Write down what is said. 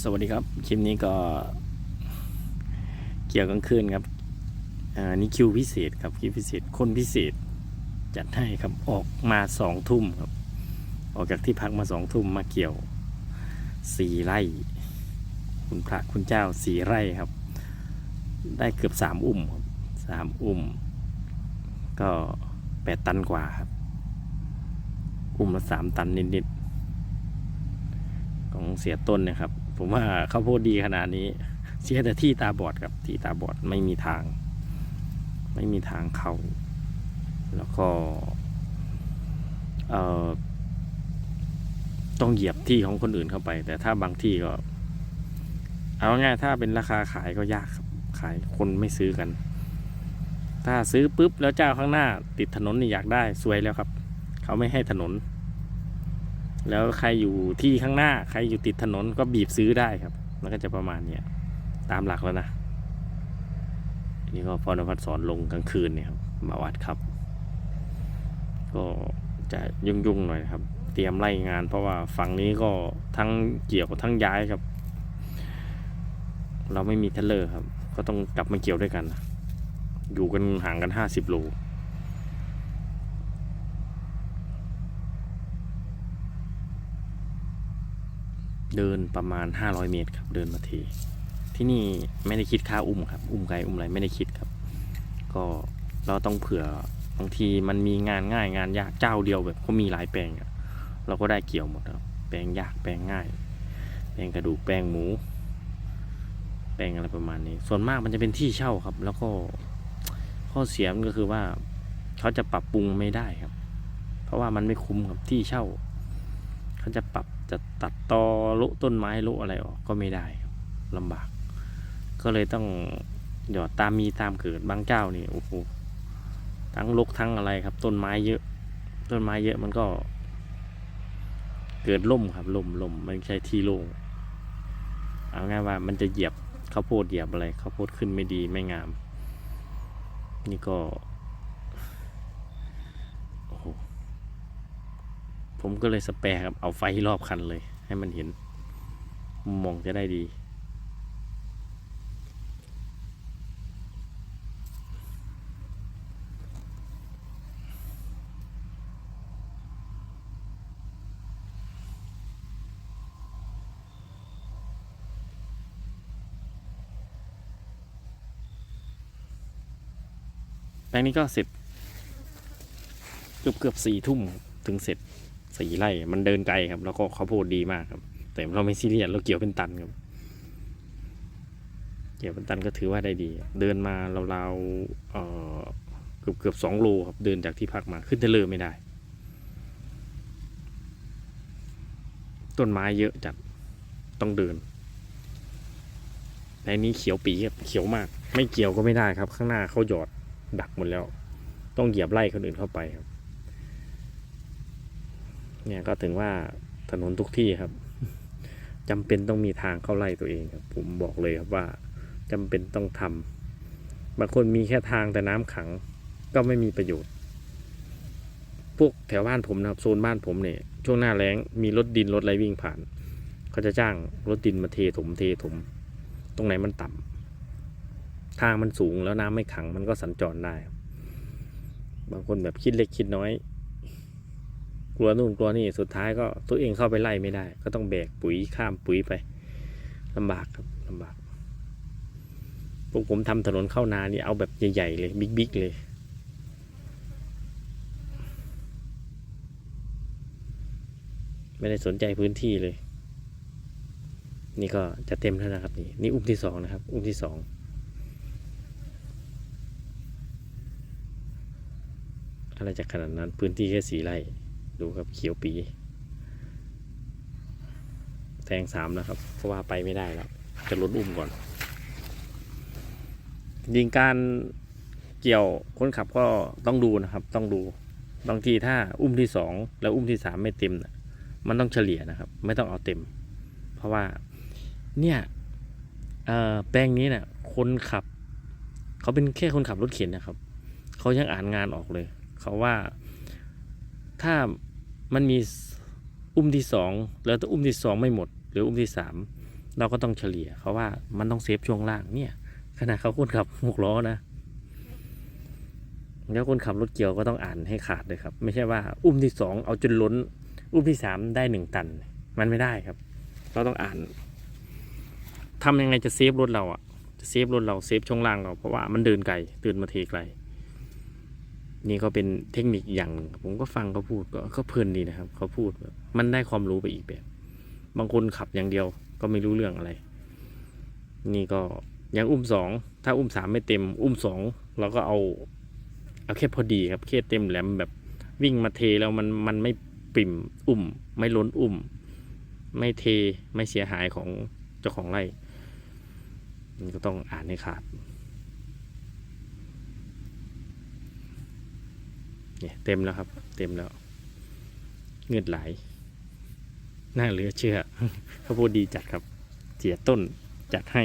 สวัสดีครับ คลิปนี้ก็เกี่ยวกลางคืนครับอ่านี่คิวพิเศษครับคิวพิเศษคนพิเศษ จัดให้ครับออกมาสองทุ่มครับ ออกจากที่พักมาสองทุ่มมาเกี่ยวสี่ไร่ คุณพระคุณเจ้าสี่ไร่ครับ ได้เกือบสามอุ้มครับสามอุ้มก็แปดตันกว่าครับ อุ้มละสามตันนิดๆของเสียต้นนะครับ ผมว่าข้าวโพดดีขนาดนี้ เสียแต่ที่ตาบอดครับที่ตาบอดไม่มีทาง ไม่มีทางเข้า แล้วก็เอ่อต้องเหยียบที่ของคนอื่นเข้าไป แต่ถ้าบางที่ก็ เอาง่ายถ้าเป็นราคาขายก็ยากครับขายคนไม่ซื้อกัน ถ้าซื้อปุ๊บแล้วเจ้าข้างหน้า ติดถนนนี่อยากได้สวยแล้วครับ เขาไม่ให้ถนน แล้วใครอยู่ที่ข้างหน้าใครอยู่ติดถนนก็บีบซื้อได้ครับ มันก็จะประมาณเนี้ยตามหลักแล้วนะนี่ก็พอนภัสสอนลงกลางคืนเนี่ยครับมาวัดครับ ก็จะยุ่งๆหน่อยครับ เตรียมไล่งาน เพราะว่าฝั่งนี้ก็ทั้งเกี่ยวทั้งย้ายครับ เราไม่มีเทเลอร์ครับ ก็ต้องกลับมาเกี่ยวด้วยกัน อยู่กันห่างกันห้าสิบโล เดินประมาณ 500 เมตรครับ เดินมาที ที่นี่ไม่ได้คิดค่าอุ้มครับ อุ้มไกลอุ้มอะไรไม่ได้คิดครับ ก็เราต้องเผื่อบางทีมันมีงานง่ายงานยากเจ้าเดียวแบบเขามีหลายแปลงอะเราก็ได้เกี่ยวหมดครับแปลงยากแปลงง่าย แปลงกระดูกแปลงหมู แปลงอะไรประมาณนี้ ส่วนมากมันจะเป็นที่เช่าครับ แล้วก็ข้อเสียมันก็คือว่าเขาจะปรับปรุงไม่ได้ครับ เพราะว่ามันไม่คุ้มครับที่เช่า เขาจะปรับ จะตัดตอละต้นไม้ละอะไรออกก็ไม่ได้ครับลำบาก ก็เลยต้องหยอดตามมีตามเกิดบางเจ้านี่โอ้โหทั้งลกทั้งอะไรครับ ต้นไม้เยอะ ต้นไม้เยอะมันก็ เกิดล่มครับล่มล่มไม่ใช่ที่โล่งเอาง่ายว่ามันจะเหยียบข้าวโพดเหยียบอะไรข้าวโพดขึ้นไม่ดีไม่งาม นี่ก็โอ้โห ผมก็เลยสแปรครับเอาไฟรอบคันเลย ให้มันเห็นมุมมองจะได้ดีแปลงนี้ก็เสร็จเกือบเกือบสี่ทุ่มถึงเสร็จ สี่ไร่มันเดินไกลครับ แล้วก็ข้าวโพดดีมากครับ แต่เราไม่ซีเรียสเราเกี่ยวเป็นตันครับ เกี่ยวเป็นตันก็ถือว่าได้ดี เดินมาเราๆเออเกือบเกือบสองโลครับเดินจากที่พักมาขึ้นเทเลอร์ไม่ได้ ต้นไม้เยอะจัดต้องเดินในนี้เขียวปีครับเขียวมาก ไม่เกี่ยวก็ไม่ได้ครับ ข้างหน้าเขาหยอดดักหมดแล้ว ต้องเหยียบไล่คนอื่นเข้าไปครับ เนี่ยก็ถึงว่าถนนทุกที่ครับจำเป็นต้องมีทางเข้าไล่ตัวเองครับ ผมบอกเลยครับว่าจำเป็นต้องทำบางคนมีแค่ทางแต่น้ำขังก็ไม่มีประโยชน์ พวกแถวบ้านผมนะครับโซนบ้านผมเนี่ยช่วงหน้าแล้งมีรถดินรถอะไรวิ่งผ่านเขาจะจ้างรถดินมาเทถมเทถม ตรงไหนมันต่ำทางมันสูงแล้วน้ำไม่ขังมันก็สัญจรได้ บางคนแบบคิดเล็กคิดน้อย กลัวนู่นกลัวนี่สุดท้ายก็ตัวเองเข้าไปไล่ไม่ได้ ก็ต้องแบกปุ๋ยข้ามปุ๋ยไปลำบากครับลำบากพวกผมทำถนนเข้านานี่เอาแบบใหญ่ๆเลยบิ๊กๆเลยไม่ได้สนใจพื้นที่เลย นี่ก็จะเต็มแล้วนะครับ นี่นี่อุ้มที่สองนะครับ อุ้มที่สองอะไรจะขนาดนั้นพื้นที่แค่สีไร่ ดูครับเขียวปี แทงสามนะครับ เพราะว่าไปไม่ได้แล้ว จะลดอุ้มก่อน ยิงการเกี่ยวคนขับก็ต้องดูนะครับ ต้องดูบางทีถ้าอุ้มที่สองแล้วอุ้มที่สามไม่เต็มนะมันต้องเฉลี่ยนะครับ ไม่ต้องเอาเต็ม เพราะว่าเนี่ยแปลงนี้เนี่ยคนขับ เขาเป็นแค่คนขับรถเข็นนะครับ เขายังอ่านงานออกเลย เขาว่าถ้า มันมีอุ้มที่สองแล้วถ้าอุ้มที่สองไม่หมด หรืออุ้มที่สามเราก็ต้องเฉลี่ยเขาว่ามันต้องเซฟช่วงล่างเนี่ยขนาดเขาคนขับหกล้อนะแล้วคนขับรถเกี่ยวก็ต้องอ่านให้ขาดเลยครับ ไม่ใช่ว่า อุ้มที่สองเอาจนล้น อุ้มที่สามได้หนึ่งตัน มันไม่ได้ครับ เราต้องอ่านทำยังไงจะเซฟรถเราอะจะเซฟรถเราเซฟช่วงล่างเราเพราะว่ามันเดินไกลเดินมาเทไกล นี่ก็เป็นเทคนิคอย่าง ผมก็ฟังเขาพูดก็ก็เพลินดีนะครับเขาพูดมันได้ความรู้ไปอีกแบบ บางคนขับอย่างเดียวก็ไม่รู้เรื่องอะไร นี่ก็อยังอุ้มสองถ้าอุ้มสามไม่เต็ม อุ้มสองเราก็เอาเอาแค่พอดีครับแค่เต็มแหลมแบบวิ่งมาเทแล้วมันมันไม่ปิ่มอุ้มไม่ล้นอุ้มไม่เทไม่เสียหายของเจ้าของไร่มันก็ต้องอ่านให้ขาด เนี่ยเต็มแล้วครับ เต็มแล้ว เงือดไหลน่าเหลือเชื่อเขาพูดดีจัดครับเจียต้นจัดให้